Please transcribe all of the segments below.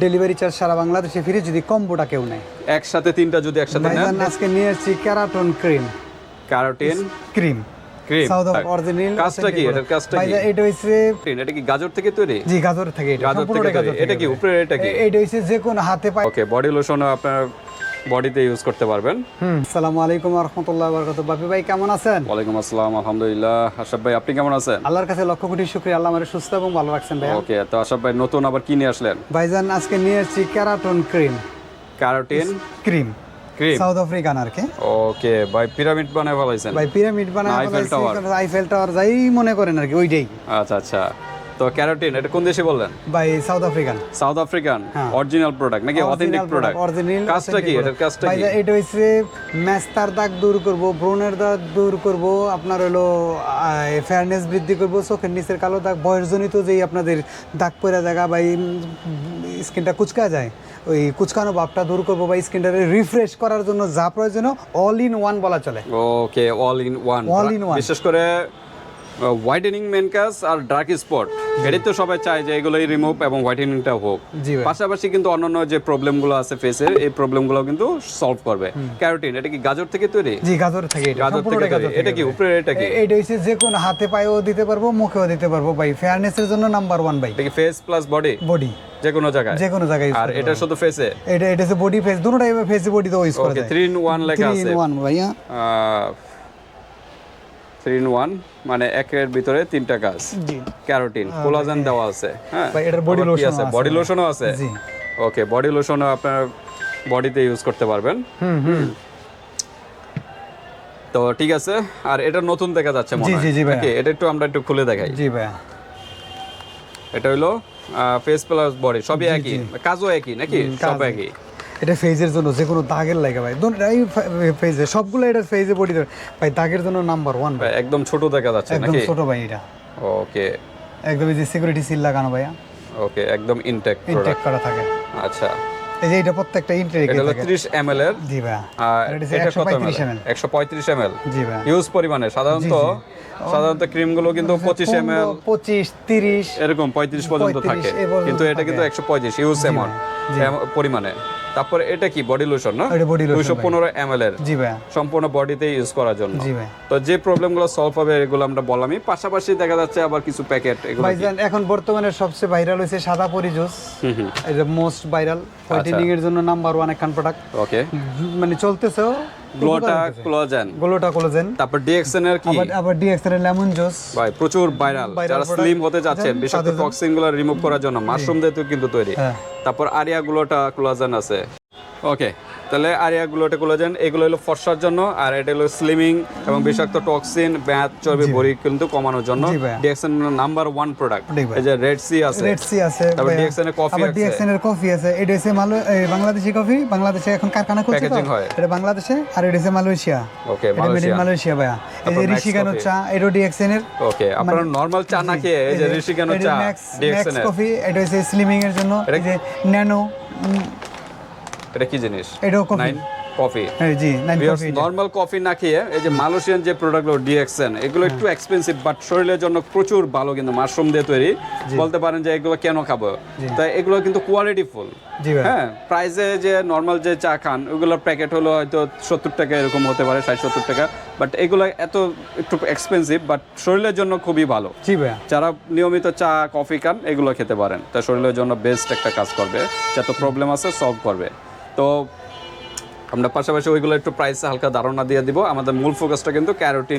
Delivery charge সারা বাংলাদেশে free যদি কম্বোটা কেউ নেয়। একসাথে তিনটা যদি একসাথে নেন? আজকে নিয়ে এসেছি carotone cream. Carotene? Cream. Cream south of original কাজটা কি? এটার কাজটা কি? এটা হইছে এটা কি গাজর থেকে তৈরি? জি গাজর থেকে এটা। গাজর থেকে এটা কি? উপরে এটা কি? এটা হইছে যে কোন হাতে পায়। ওকে বডি লোশন আপনার বডিতে ইউজ করতে পারবেন। আসসালামু আলাইকুম ওয়া রাহমাতুল্লাহি ওয়া বারাকাতুহু। বাপি ভাই কেমন আছেন? ওয়ালাইকুম আসসালাম আলহামদুলিল্লাহ। আশাফ ভাই আপনি কেমন আছেন? আল্লাহর কাছে লক্ষ কোটি শুকরিয়া আল্লাহ আমারে সুস্থ এবং ভালো রাখছেন ভাই ওকে তো আশাফ ভাই নতুন আবার কি নিয়ে আসলেন? ভাইজান আজকে নিয়ে এসেছি carotone cream. Carotene? Cream. Cream? South african আর কি। ওকে ভাই পিরামিড বানায় ফেলাইছেন ভাই পিরামিড বানায় আইফেল টাওয়ার। আইফেল টাওয়ার যাই মনে করেন আর কি ওইটাই। আচ্ছা আচ্ছা। তো ক্যারোটিন এটা কোন দেশে বললেন? ভাই সাউথ আফ্রিকান। South african? হ্যাঁ। অরিজিনাল প্রোডাক্ট নাকি অথেন্টিক প্রোডাক্ট অরিজিনাল কাজটা কি? এটার কাজটা কি? এটা হইছে মেস্তার দাগ দূর করব ব্রণের দাগ দূর করব আপনার হলো ফেয়ারনেস বৃদ্ধি করব চোখের নিচের কালো দাগ বয়সজনিত যেই আপনাদের দাগ পড়ে জায়গা বা স্কিনটা কুচকা যায়। ওই কুচকানো ভাবটা দূর করব বা স্কিনটাকে রিফ্রেশ করার জন্য যা প্রয়োজন অল ইন ওয়ান বলা চলে। Okay all in one All in one. বিশেষ করে হোয়াইটেনিং মেন কাজ আর ডার্ক স্পট এটাই তো সবাই চায় যে এগুলোই রিমুভ এবং হোয়াইটেনিংটা হোক। পাশাপাশি কিন্তু অন্যান্য যে প্রবলেমগুলো আছে ফেসের এই প্রবলেমগুলো কিন্তু সলভ করবে। ক্যারোটিন এটা কি গাজর থেকে তৈরি? জি গাজর থেকে এটা গাজর থেকে এটা কি উপরে এটা কি? এটা হচ্ছে যে কোনো হাতে পায়েও দিতে পারব মুখেও দিতে পারব ভাই। ফেয়ারনেসের জন্য নাম্বার ওয়ান ভাই। এটা কি ফেস প্লাস বডি বডি যে কোনো জায়গায়? যে কোনো জায়গায় আর এটা শুধু ফেসে এটা এটা বডি ফেস দুটোটাই ফেস বডি তো ইউজ করা ওকে যায়। থ্রি ইন ওয়ান লেখা থ্রি ইন আছে। ওয়ান ভাইয়া। থ্রি ইন ওয়ান মানে একের ভিতরে তিনটা কাজ ক্যারোটিন কোলাজেন দেওয়া আছে হ্যাঁ? ভাই, কি lotion আছে? বডি লোশনও আছে? ওকে বডি লোশনও আপনার বডিতে ইউজ করতে পারবেন। হুম হুম। তো ঠিক আছে আর এটা নতুন দেখা যাচ্ছে মনে হয়? এটা একটু আমরা একটু খুলে দেখাই। জি ভাইয়া। এটা হলো ফেস প্লাস বডি সবই একই? কাজও একই নাকি? সব একই? এটা ফেজের জন্য যে কোনো দাগের লাগে ভাই। দুটোটাই ফেজে সবগুলো এটা ফেজে বডি ভাই দাগের জন্য নাম্বার ওয়ান ভাই। ভাই, একদম ছোট দেখা যাচ্ছে একদম ছোট ভাই এটা। ওকে একদম এই যে সিকিউরিটি সিল লাগানো ভাইয়া। ওকে একদম ইনটেক ইনটেক করা থাকে। আচ্ছা। এই যে এটা প্রত্যেকটা ইনটেক এটা হলো 30 ml এর। জি ভাই আর এটা কত ml? ml 135 ml জি ভাই ইউজ পরিমাণে। সাধারণত সাধারণত ক্রিমগুলো কিন্তু 25 ml পঁচিশ তিরিশ। এরকম 35 পর্যন্ত থাকে। কিন্তু এটা কিন্তু 135 ইউজ এমন। পরিমাণে। তারপরে এটা কি? বডি লোশন না? এটা পনেরো এম 215 ml এর। জি ভাই। সম্পূর্ণ বডিতে ইউজ করার জন্য। জি ভাই। তো যে প্রবলেমগুলো সলভ হবে এগুলো আমরা বললামই। পাশাপাশি দেখা যাচ্ছে আবার কিছু প্যাকেট এগুলো? ভাইজান এখন বর্তমানে সবচেয়ে ভাইরাল হয়েছে সাদা পরি জুস এটা মোস্ট ভাইরাল হোয়াইটেনিং এর জন্য নাম্বার ওয়ান একখান প্রোডাক্ট ওকে মানে চলতেছেও। গ্লোটা কোলাজেন গ্লোটা কোলাজেন তারপর ডিএক্সএন এর কি? আবার আবার এর লেমন জুস ভাই প্রচুর ভাইরাল যারা স্লিম হতে যাচ্ছেন বিষাক্ত টক্সিনগুলো রিমুভ করার জন্য মাশরুম দিয়ে তো কিন্তু তৈরি। হ্যাঁ। তারপর আরিয়া গুলোটা কোলাজেন আছে। ওকে তাহলে আরিয়া গুলোটা কোলাজেন এগুলো হলো ফর্সার জন্য আর এটা হলো স্লিমিং এবং বিষাক্ত টক্সিন ব্যাথ চর্বি ভরি কিন্তু কমানোর জন্য। DXN number one product. এই যে রেড সি আছে। রেড সি আছে তারপর। DXN এর আবার আছে। ডিএক্সএন এর কফি আছে। এটা হচ্ছে মালয় এই বাংলাদেশি কফি বাংলাদেশে এখন কারখানা খুলছে তো। হয়। এটা বাংলাদেশে আর এটা হচ্ছে মালয়েশিয়া। ওকে এটা মালয়েশিয়া। মালয়েশিয়া ভাইয়া। এই যে ঋষিকানো চা এটা ডিএক্সএন এর। ওকে আপনারা নরমাল চা না খেয়ে এই যে ঋষিকানো চা ডিএক্সএন এর। কফি এটা হচ্ছে স্লিমিং এর জন্য। এটা এই যে ন্যানো এটা কি জিনিস? এটাও কফি। কফি হ্যাঁ জি কফি নর্মাল কফি না খেয়ে এই যে মালয়েশিয়ান যে প্রোডাক্টগুলো ডিএক্সএন এগুলো একটু এক্সপেন্সিভ বাট শরীরের জন্য প্রচুর ভালো কিন্তু মাশরুম দিয়ে তৈরি। বলতে পারেন যে এগুলো কেন খাব? তাই এগুলো কিন্তু কোয়ালিটি ফুল হ্যাঁ প্রাইসে যে নর্মাল যে চা খান ওগুলোর প্যাকেট হলো হয়তো সত্তর টাকা এরকম হতে পারে ষাট সত্তর টাকা। বাট এগুলো এত একটু এক্সপেন্সিভ বাট শরীরের জন্য খুবই ভালো। জি যারা নিয়মিত চা কফি খান এগুলো খেতে পারেন। তা শরীরের জন্য বেস্ট একটা কাজ করবে। যত প্রবলেম আছে সলভ করবে। তো আমরা পাশাপাশি ওইগুলো একটু প্রাইসে হালকা ধারণা দিয়ে দিব। আমাদের মূল ফোকাসটা কিন্তু ক্যারোটিন।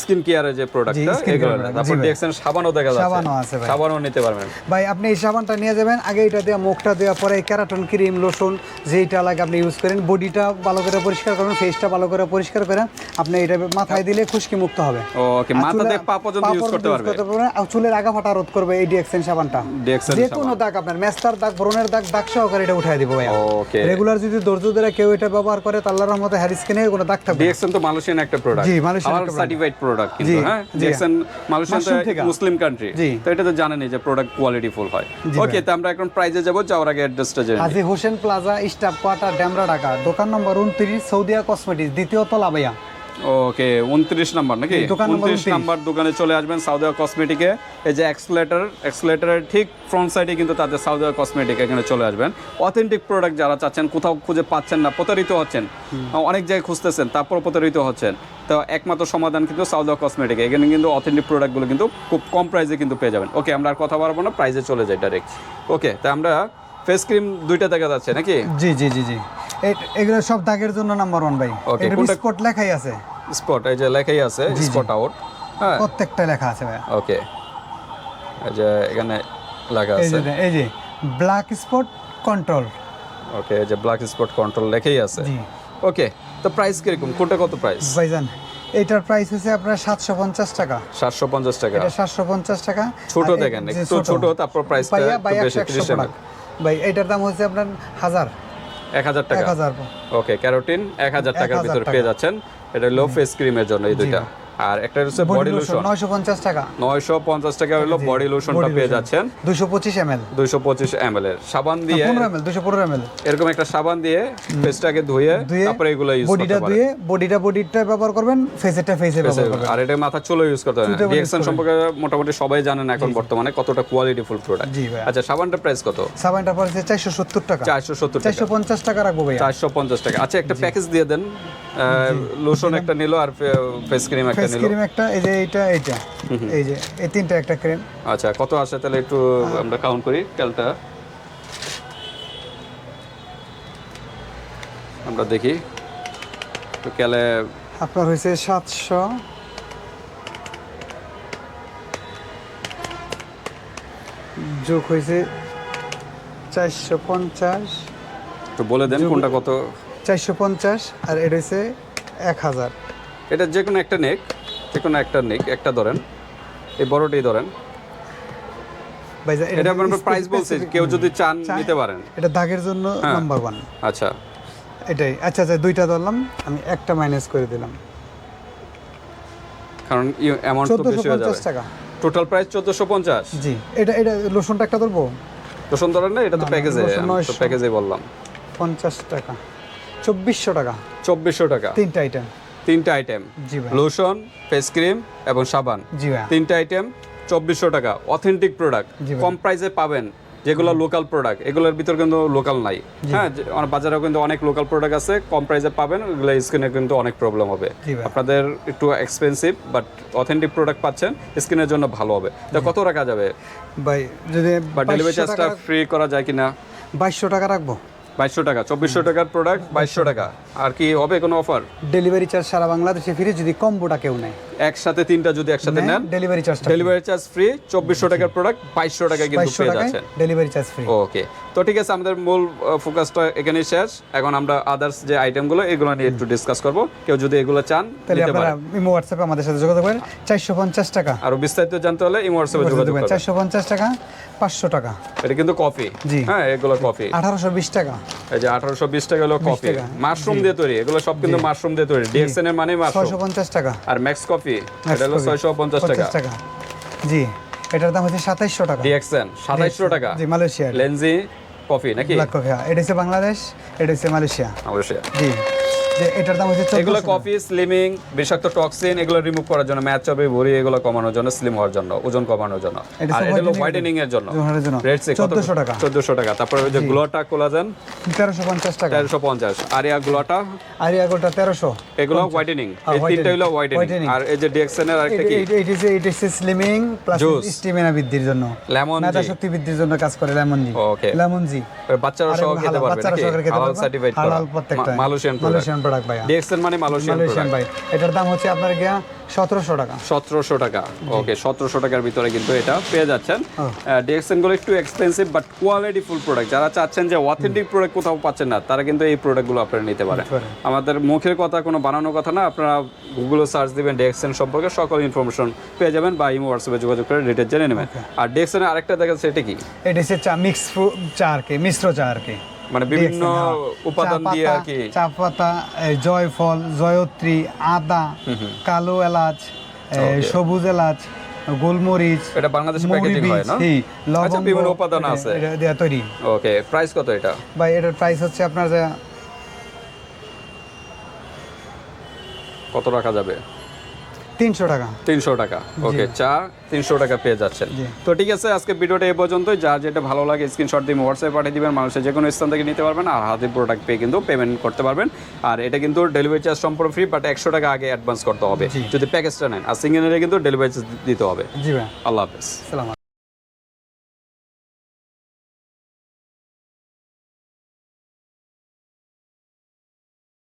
স্কিন কেয়ারের যে প্রোডাক্টটা এগুলো তারপর। ডিএক্সএন সাবানও দেখা যাচ্ছে। সাবানও আছে ভাই। সাবানও নিতে পারবেন। ভাই আপনি এই সাবানটা নিয়ে যাবেন আগে এটা দেওয়া মুখটা দেওয়া পরে ক্যারাটন ক্রিম লোশন যেইটা লাগে আপনি ইউজ করেন বডিটা ভালো করে পরিষ্কার করবেন ফেসটা ভালো করে পরিষ্কার করে আপনি এটা মাথায় দিলে খুশকি মুক্ত হবে। ওকে মাথা থেকে পা পর্যন্ত ইউজ করতে পারবেন। আর চুলের আগা ফাটা রোধ করবে এই ডিএক্সেন সাবানটা। ডিএক্সএন যে কোনো দাগ আপনার মেস্তার দাগ ব্রনের দাগ দাগ সহকারে এটা উঠাই দিব ভাই ওকে রেগুলার যদি ধৈর্য ধরে কেউ এটা ব্যবহার করে আল্লাহর রহমতে হ্যারি স্কিনে কোনো দাগ থাকবে ডিএক্সন তো মালয়েশিয়ান একটা প্রোডাক্ট জি, মালয়েশিয়ান একটা সার্টিফাইড প্রোডাক্ট কিন্তু হ্যাঁ? ডিএক্সন মালয়েশিয়ান তো মুসলিম কান্ট্রি তো এটা তো জানেনই যে প্রোডাক্ট কোয়ালিটি ফুল হয়। ওকে তো আমরা এখন প্রাইজে যাব যাওয়ার আগে অ্যাড্রেসটা জেনে আজি Hossain plaza staff quarter Demra Dhaka. দোকান নম্বর উনত্রিশ সৌদিয়া কসমেটিক্স দ্বিতীয় তলা ভাইয়া। ওকে উনত্রিশ নাম্বার নাকি? উনত্রিশ নাম্বার দোকানে চলে আসবেন সাউদিয়া কসমেটিকে এই যে এক্সলেটার এক্সলেটারের ঠিক ফ্রন্ট সাইডে কিন্তু তাদের সাউদিয়া কসমেটিক এখানে চলে আসবেন। অথেন্টিক প্রোডাক্ট যারা চাচ্ছেন কোথাও খুঁজে পাচ্ছেন না প্রতারিত হচ্ছেন। অনেক জায়গায় খুঁজতেছেন তারপর প্রতারিত হচ্ছেন। তো একমাত্র সমাধান কিন্তু সাউদিয়া কসমেটিক এখানে কিন্তু অথেন্টিক প্রোডাক্টগুলো কিন্তু খুব কম প্রাইসে কিন্তু পেয়ে যাবেন। ওকে আমরা আর কথা বাড়াবো না প্রাইসে চলে যাই ডাইরেক্ট ওকে তা আমরা ফেস ক্রিম দুইটা দেখা যাচ্ছে নাকি? জি জি জি জি। এগুলো সব দাগের জন্য নাম্বার ওয়ান ভাই। এটা স্পট লেখাই আছে। স্পট এই যে লেখাই আছে স্পট আউট হ্যাঁ। প্রত্যেকটা লেখা আছে ভাই ওকে এই যে এখানে লেখা আছে। এই যে ব্ল্যাক স্পট কন্ট্রোল ওকে এই যে ব্ল্যাক স্পট কন্ট্রোল লেখাই আছে। জি। ওকে তো প্রাইস কীরকম? কোনটা কত প্রাইস ভাইজান এটার প্রাইস হচ্ছে আপনার সাতশো পঞ্চাশ টাকা। সাতশো পঞ্চাশ টাকা। এটা সাতশো পঞ্চাশ টাকা। ছোট দেখেন একটু ছোট। তারপর ত্রিশ ভাই এটার দাম হচ্ছে আপনার হাজার। এক হাজার টাকা। ওকে ক্যারোটিন এক হাজার টাকার 1000 ভিতরে পেয়ে যাচ্ছেন। এটা লো ফেস ক্রিমের জন্য এই দুইটা। আর একটা হচ্ছে বডি লোশন নয়শো পঞ্চাশ টাকা। নয়শো পঞ্চাশ টাকা হলো বডি লোশনটা পেয়ে যাচ্ছেন। দুশো পঁচিশ এম এল দুইশো পঁচিশ এম এর। সাবান দিয়ে পনেরো এম এল দুশো পনেরো এম এল এরকম একটা সাবান দিয়ে ফেসটাকে ধুয়ে তারপরে এগুলো ইউজ করতে পারেন। বডিটা ধুয়ে বডিটা বডিটা ব্যবহার করবেন ফেসেরটা ফেসে ব্যবহার করবেন। আর এটা মাথা চুলো ইউজ করতে হবে ডিএক্সএন করবেন। সম্পর্কে মোটামুটি সবাই জানেন এখন বর্তমানে কতটা কোয়ালিটি ফুল প্রোডাক্ট জি ভাই আচ্ছা সাবানটার প্রাইস কত? সাবানটা প্রাইস চারশো সত্তর টাকা। চারশো সত্তর টাকা। চারশো পঞ্চাশ টাকা রাখব চারশো পঞ্চাশ টাকা। আচ্ছা একটা প্যাকেজ দিয়ে দেন। লোশন একটা নিলো আর ফেস ক্রিম একটা ফেস ক্রিম একটা এই যে এইটা এইটা। এই যে এই তিনটা একটা ক্রিম আচ্ছা কত আসে তাহলে একটু আমরা কাউন্ট করি ক্যালটা আমরা দেখি। তো ক্যালে আপনার হয়েছে সাতশো। যোগ হয়েছে চারশো পঞ্চাশ। একটু বলে দেন কোনটা কত চারশো পঞ্চাশ আর এটা হচ্ছে এক হাজার। এটা যে কোনো একটা নেক যে কোনো একটা নেক একটা ধরেন। এই বড়টাই ধরেন। এটা আমরা প্রাইস বলছি কেউ যদি চান নিতে পারেন। এটা দাগের জন্য হ্যাঁ। নাম্বার ওয়ান আচ্ছা। এটাই। আচ্ছা আচ্ছা দুইটা ধরলাম আমি একটা মাইনাস করে দিলাম। কারণ অ্যামাউন্ট তো বেশি হয়ে যাবে। টাকা। টোটাল প্রাইস চোদ্দোশো পঞ্চাশ। জি। এটা এটা লোশনটা একটা ধরবো? রসুন ধরেন না এটা তো প্যাকেজে রসুন আমি তো 900 প্যাকেজে বললাম। পঞ্চাশ টাকা। চব্বিশশো টাকা। চব্বিশশো টাকা। তিনটা আইটেম তিনটা আইটেম জি ভাই। লোশন ফেস ক্রিম এবং সাবান। জি ভাই। তিনটা আইটেম চব্বিশশো টাকা। অথেন্টিক প্রোডাক্ট কম প্রাইসে পাবেন যেগুলো লোকাল প্রোডাক্ট এগুলোর ভিতর কিন্তু লোকাল নাই। হ্যাঁ বাজারেও কিন্তু অনেক লোকাল প্রোডাক্ট আছে। কম প্রাইসে পাবেন ওগুলো স্কিনে কিন্তু অনেক প্রবলেম হবে। আপনাদের একটু এক্সপেন্সিভ বাট অথেন্টিক প্রোডাক্ট পাচ্ছেন স্কিনের জন্য ভালো হবে। তো কত রাখা যাবে? ভাই যদি বা ডেলিভারি চার্জটা ফ্রি করা যায় কিনা? বাইশশো টাকা রাখব। বাইশশো টাকা চব্বিশশো টাকার প্রোডাক্ট বাইশশো টাকা। আর কি হবে কোনো অফার ডেলিভারি চার্জ সারা বাংলাদেশে ফিরে যদি কম্বোটা কেউ নেয়। একসাথে তিনটা যদি একসাথে নেন delivery charge delivery charge free চব্বিশশো টাকার প্রোডাক্ট বাইশশো টাকা কিন্তু পেয়ে যাচ্ছেন। ডেলিভারি চার্জ ফ্রি ওকে তো ঠিক আছে আমাদের মূল ফোকাসটা এখানেই শেষ। এখন আমরা আদার্স যে আইটেমগুলো এগুলো নিয়ে একটু ডিসকাস করব। কেউ যদি এগুলো চান তাহলে আপনারা ইমো হোয়াটসঅ্যাপে আমাদের সাথে যোগাযোগ করেন। চারশো পঞ্চাশ টাকা। আরও বিস্তারিত জানতে হলে ইমো হোয়াটসঅ্যাপে যোগাযোগ করবেন। চারশো পঞ্চাশ টাকা পাঁচশো টাকা। এটা কিন্তু কফি জি। হ্যাঁ এগুলো কফি আঠারোশো বিশ টাকা। এই যে আঠারোশো বিশ টাকা হলো কফি মাশরুম দিয়ে তৈরি। এগুলো সব কিন্তু মাশরুম দিয়ে তৈরি। ডিএক্সএন এর মানে মাশরুম ছয়শো পঞ্চাশ টাকা। আর ম্যাক্স কফি এটা হলো coffee, ছয়শো পঞ্চাশ টাকা। পঞ্চাশ টাকা। জি এটার দাম হচ্ছে সাতাইশশো টাকা। ডিএক্সএন সাতাইশশো টাকা। জি মালয়েশিয়া লেন্সি কফি নাকি? ব্ল্যাক কফি হ্যাঁ। এটা হচ্ছে বাংলাদেশ এটা হচ্ছে মালয়েশিয়া। মালয়েশিয়া। জি। যে এটার দাম হচ্ছে এগুলো কফি স্লিমিং বিষাক্ত টক্সিন এগুলো রিমুভ করার জন্য ম্যাচ চবে ভরি এগুলো কমানোর জন্য স্লিম হওয়ার জন্য ওজন কমানোর জন্য। আর এটা হলো হোয়াইটেনিং এর জন্য। রেড সে কত 1400 টাকা। 1400 টাকা। তারপরে ওই যে গ্লোটা কোলাজেন তেরোশো পঞ্চাশ টাকা। 450 আর ইয়া গ্লোটা আর এগারোটা তেরোশো। এগুলো হোয়াইটেনিং হ্যাঁ, এই তিনটা হলো হোয়াইটেনিং আর এই যে ডিএক্সএন এর আরেকটা কি? এটা হচ্ছে স্লিমিং প্লাস। স্টিমিনা বৃদ্ধির জন্য। লেমন মেধা শক্তি বৃদ্ধির জন্য কাজ করে লেমন জি। ওকে লেমন জি। বাচ্চারা সহ খেতে পারবে বাচ্চারা সহকারে খেতে পারবে। সার্টিফাইড করা। মালয়েশিয়ান প্রোডাক্ট প্রোডাক্ট ভাইয়া। ডিএক্সএন মানে মালয়েশিয়ান মালয়েশিয়ান প্রোডাক্ট ভাই। এটার দাম হচ্ছে আপনার গিয়া সতেরোশো টাকা। সতেরোশো টাকা। ওকে সতেরোশো টাকার ভিতরে কিন্তু এটা পেয়ে যাচ্ছেন। ডিএক্সএনগুলো একটু expensive but quality full product যারা চাচ্ছেন যে অথেন্টিক প্রোডাক্ট কোথাও পাচ্ছেন না তারা কিন্তু এই প্রোডাক্টগুলো আপনারা নিতে পারেন। আমাদের মুখের কথা কোনো বানানোর কথা না আপনারা গুগলে সার্চ দিবেন ডিএক্সএন সম্পর্কে সকল ইনফরমেশন পেয়ে যাবেন বা ইমো হোয়াটসঅ্যাপে যোগাযোগ করে ডিটেল জেনে নেবেন। আর ডিএক্সএনের আরেকটা দেখা যাচ্ছে এটা কি? এটা হচ্ছে চা মিক্স চা আর কি মিশ্র চা আর কি। মানে বিভিন্ন হ্যাঁ। উপাদান দিয়ে আর কি। চা পাতা জয়ফল জয়ত্রী আদা কালো এলাচ সবুজ এলাচ গোলমরিচ এটা বাংলাদেশে প্যাকেজিং হয় না? আচ্ছা বিভিন্ন উপাদান আছে। এটা দেয়া তৈরি। ওকে প্রাইস কত এটা? ভাই এটার প্রাইস হচ্ছে আপনার যে কত রাখা যাবে? তিনশো টাকা। তিনশো টাকা। ওকে চা তিনশো টাকা পেয়ে যাচ্ছেন। তো ঠিক আছে আজকে ভিডিওটা এই পর্যন্তই। যার যেটা ভালো লাগে স্ক্রিনশট দিয়ে হোয়াটসঅ্যাপে পাঠিয়ে দিবেন। মানুষের যে কোনো স্থান থেকে নিতে পারবেন আর হাতে প্রোডাক্ট পেয়ে কিন্তু পেমেন্ট করতে পারবেন। আর এটা কিন্তু ডেলিভারি চার্জ সম্পূর্ণ ফ্রি বাট একশো টাকা আগে অ্যাডভান্স করতে হবে। যদি প্যাকেজটা নেন। আর সিঙ্গেল কিন্তু ডেলিভারি চার্জ দিতে হবে। জি ভাই। আল্লাহ হাফেজ। সালাম